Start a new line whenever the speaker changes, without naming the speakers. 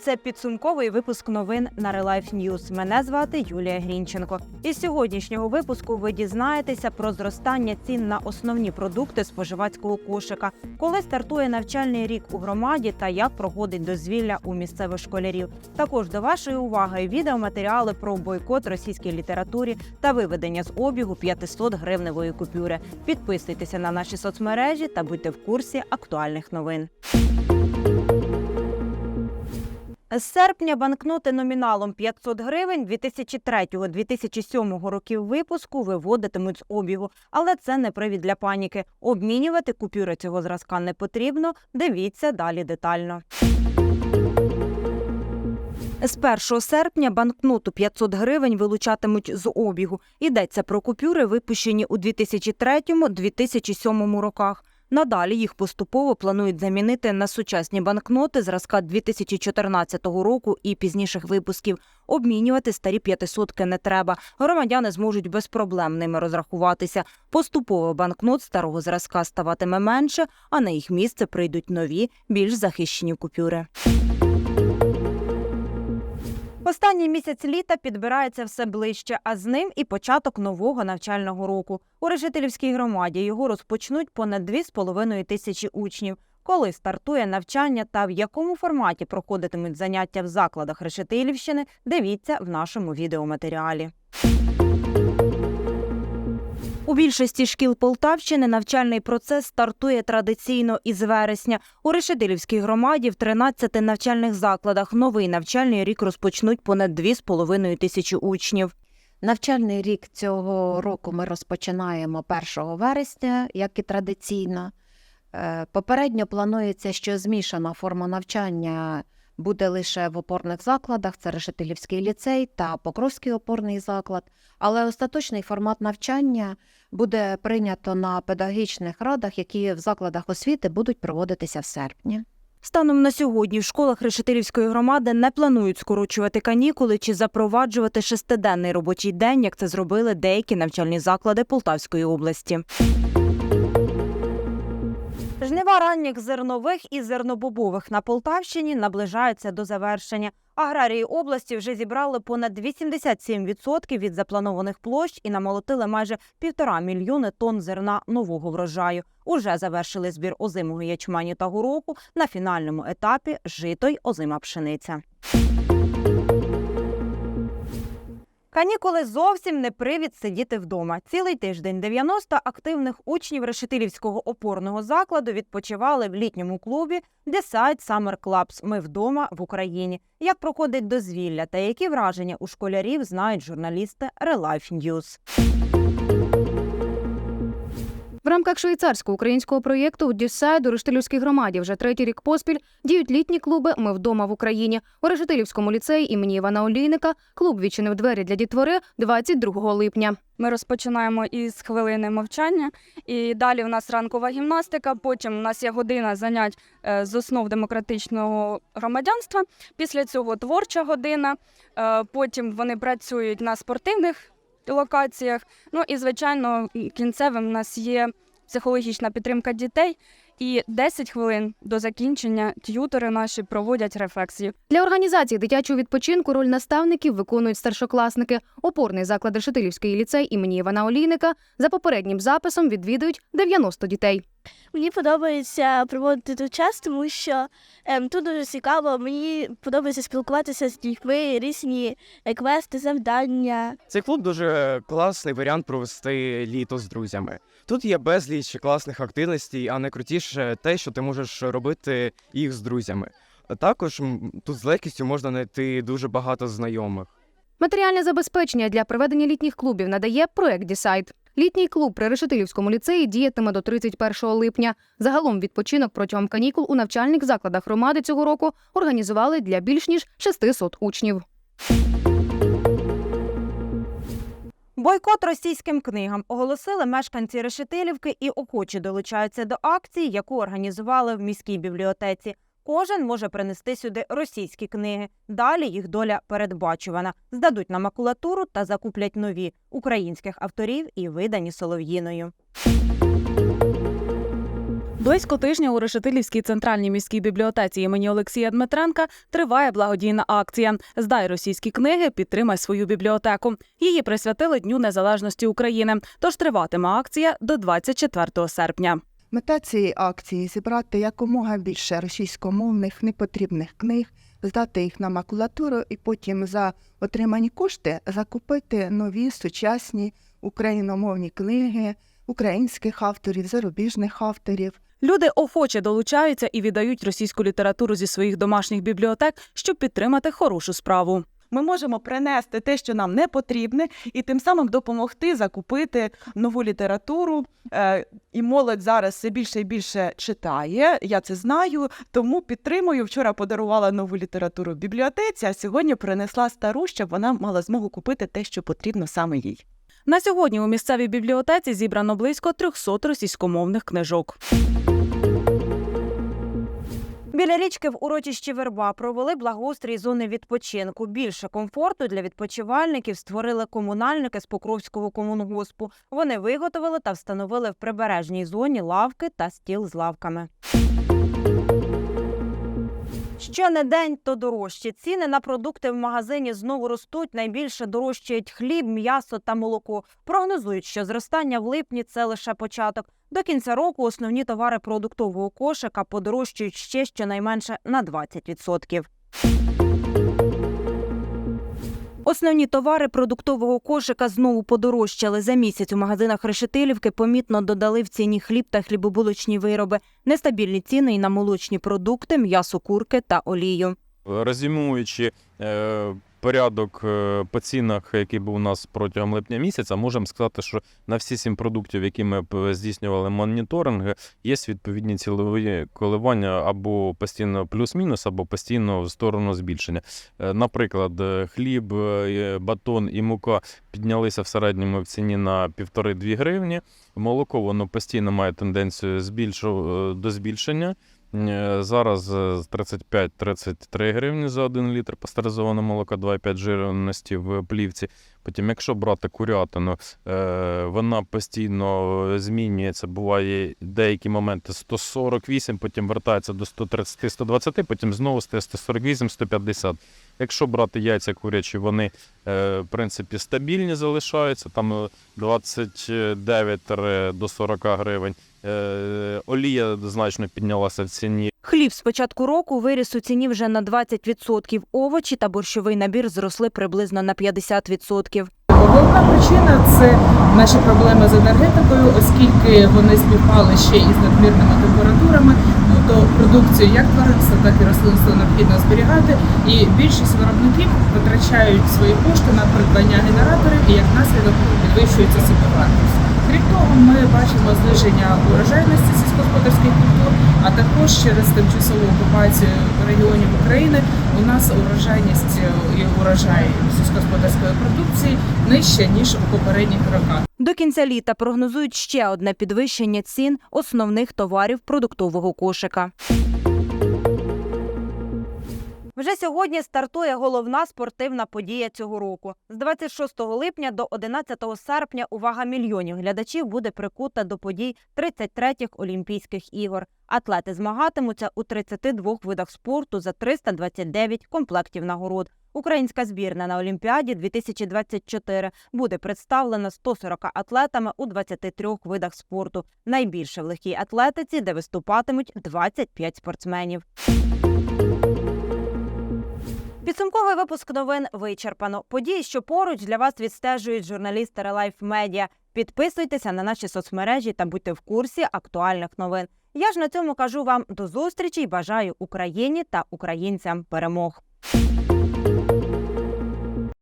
Це підсумковий випуск новин на Релайф News. Мене звати Юлія Грінченко. Із сьогоднішнього випуску ви дізнаєтеся про зростання цін на основні продукти споживацького кошика, коли стартує навчальний рік у громаді та як проходить дозвілля у місцевих школярів. Також до вашої уваги відеоматеріали про бойкот російській літературі та виведення з обігу 500 гривневої купюри. Підписуйтеся на наші соцмережі та будьте в курсі актуальних новин. З серпня банкноти номіналом 500 гривень 2003-2007 років випуску виводитимуть з обігу, але це не привід для паніки. Обмінювати купюри цього зразка не потрібно. Дивіться далі детально. З 1 серпня банкноту 500 гривень вилучатимуть з обігу. Йдеться про купюри, випущені у 2003-2007 роках. Надалі їх поступово планують замінити на сучасні банкноти зразка 2014 року і пізніших випусків. Обмінювати старі п'ятисотки не треба. Громадяни зможуть без проблем ними розрахуватися. Поступово банкнот старого зразка ставатиме менше, а на їх місце прийдуть нові, більш захищені купюри. Останній місяць літа підбирається все ближче, а з ним і початок нового навчального року. У Решетилівській громаді його розпочнуть понад 2,5 тисячі учнів. Коли стартує навчання та в якому форматі проходитимуть заняття в закладах Решетилівщини, дивіться в нашому відеоматеріалі. Більшості шкіл Полтавщини навчальний процес стартує традиційно із вересня. У Решетилівській громаді в 13 навчальних закладах новий навчальний рік розпочнуть понад 2,5 тисячі учнів.
Навчальний рік цього року ми розпочинаємо 1 вересня, як і традиційно. Е, Попередньо планується, що змішана форма навчання буде лише в опорних закладах, це Решетилівський ліцей та Покровський опорний заклад, але остаточний формат навчання буде прийнято на педагогічних радах, які в закладах освіти будуть проводитися в серпні.
Станом на сьогодні в школах Решетилівської громади не планують скорочувати канікули чи запроваджувати шестиденний робочий день, як це зробили деякі навчальні заклади Полтавської області. Ранніх зернових і зернобобових на Полтавщині наближаються до завершення. Аграрії області вже зібрали понад 87% від запланованих площ і намолотили майже півтора мільйони тонн зерна нового врожаю. Уже завершили збір озимого ячманю та гороху на фінальному етапі жито й озима пшениця. Канікули зовсім не привід сидіти вдома. Цілий тиждень 90 активних учнів Решетилівського опорного закладу відпочивали в літньому клубі Decide Summer Clubs Ми вдома в Україні. Як проходить дозвілля та які враження у школярів знають журналісти Релайф News.
В рамках швейцарсько-українського проєкту «Дюссайд» у Рештилівській громаді вже третій рік поспіль діють літні клуби Ми вдома в Україні. У Решетилівському ліцеї імені Івана Олійника клуб відчинив двері для дітвори 22 липня.
Ми розпочинаємо із хвилини мовчання, і далі у нас ранкова гімнастика. Потім у нас є година занять е, з основ демократичного громадянства. Після цього творча година. Е, Потім вони працюють на спортивних локаціях. Ну і звичайно, кінцевим у нас є психологічна підтримка дітей. І 10 хвилин до закінчення т'ютери наші проводять рефлексію.
Для організації дитячого відпочинку роль наставників виконують старшокласники. Опорний заклад Решетилівський ліцей імені Івана Олійника за попереднім записом відвідують 90 дітей.
Мені подобається проводити тут час, тому що ем, тут дуже цікаво. Мені подобається спілкуватися з дітьми, різні е, квести, завдання.
Цей клуб дуже класний варіант провести літо з друзями. Тут є безліч класних активностей, а найкрутіше те, що ти можеш робити їх з друзями. Також тут з легкістю можна знайти дуже багато знайомих.
Матеріальне забезпечення для проведення літніх клубів надає проект «Дісайд». Літній клуб при Решетилівському ліцеї діятиме до 31 липня. Загалом відпочинок протягом канікул у навчальних закладах громади цього року організували для більш ніж 600 учнів.
Бойкот російським книгам оголосили мешканці Решетилівки і охочі долучаються до акції, яку організували в міській бібліотеці. Кожен може принести сюди російські книги. Далі їх доля передбачувана. Здадуть на макулатуру та закуплять нові українських авторів і видані Солов'їною.
Близько тижня у Решетилівській центральній міській бібліотеці імені Олексія Дмитренка триває благодійна акція Здай російські книги, підтримай свою бібліотеку. Її присвятили Дню Незалежності України. Тож триватиме акція до 24 серпня.
Мета цієї акції зібрати якомога більше російськомовних непотрібних книг, здати їх на макулатуру і потім за отримані кошти закупити нові сучасні україномовні книги українських авторів, зарубіжних авторів.
Люди охоче долучаються і віддають російську літературу зі своїх домашніх бібліотек, щоб підтримати хорошу справу.
Ми можемо принести те, що нам не потрібне, і тим самим допомогти закупити нову літературу. Е, І молодь зараз все більше і більше читає. Я це знаю, тому підтримую. Вчора подарувала нову літературу в бібліотеці, а сьогодні принесла стару, щоб вона мала змогу купити те, що потрібно саме їй.
На сьогодні у місцевій бібліотеці зібрано близько 300 російськомовних книжок.
Біля річки в урочищі Верба провели благоустрій зони відпочинку. Більше комфорту для відпочивальників створили комунальники з Покровського комунгоспу. Вони виготовили та встановили в прибережній зоні лавки та стіл з лавками. Що не день, то дорожчі. Ціни на продукти в магазині знову ростуть. Найбільше дорожчають хліб, м'ясо та молоко. Прогнозують, що зростання в липні це лише початок. До кінця року основні товари продуктового кошика подорожчають ще щонайменше на 20%. Основні товари продуктового кошика знову подорожчали. За місяць у магазинах Решетилівки помітно додали в ціні хліб та хлібобулочні вироби, нестабільні ціни і на молочні продукти, м'ясо курки та олію.
Резюмуючи е, порядок е, по цінах, який був у нас протягом липня місяця, можемо сказати, що на всі сім продуктів, які ми здійснювали моніторинг, є відповідні цілові коливання або постійно плюс-мінус, або постійно в сторону збільшення. Е, Наприклад, е, хліб, е, батон і мука піднялися в середньому в ціні на 1,5-2 гривні. Молоко воно постійно має тенденцію збільшу, е, до збільшення. Е, Зараз е, 35-33 гривні за 1 літр пастеризоване молоко, 2,5 жирності в плівці. Потім, якщо брати курятину, е, вона постійно змінюється. Буває деякі моменти 148, потім вертається до 130-120, потім знову стає 148-150. Якщо брати яйця курячі, вони е, в принципі стабільні залишаються, там е, 29 до 40 гривень. Е, Олія значно піднялася в ціні.
Хліб з початку року виріс у ціні вже на 20%. Овочі та борщовий набір зросли приблизно на 50%.
Головна причина це наші проблеми з енергетикою, оскільки вони співпали ще із надмірними температурами. Ну то продукцію як тваринства, так і рослинства необхідно зберігати. І більшість виробників витрачають свої кошти на придбання генераторів і як наслідок підвищується собівартість. Крім того, ми бачимо зниження урожайності сільськогосподарських культур, а також через тимчасову окупацію регіонів України у нас урожайність е, і урожай сільськогосподарської продукції нижче ніж у попередніх роках.
До кінця літа прогнозують ще одне підвищення цін основних товарів продуктового кошика. Вже сьогодні стартує головна спортивна подія цього року. З 26 липня до 11 серпня увага мільйонів глядачів буде прикута до подій 33-х Олімпійських ігор. Атлети змагатимуться у 32 видах спорту за 329 комплектів нагород. Українська збірна на Олімпіаді 2024 буде представлена 140 атлетами у 23 видах спорту. Найбільше в легкій атлетиці, де виступатимуть 25 спортсменів. Підсумковий випуск новин вичерпано. Події, що поруч для вас відстежують журналісти Релайф Медіа. Підписуйтеся на наші соцмережі та будьте в курсі актуальних новин. Я ж на цьому кажу вам до зустрічі і бажаю Україні та українцям перемог.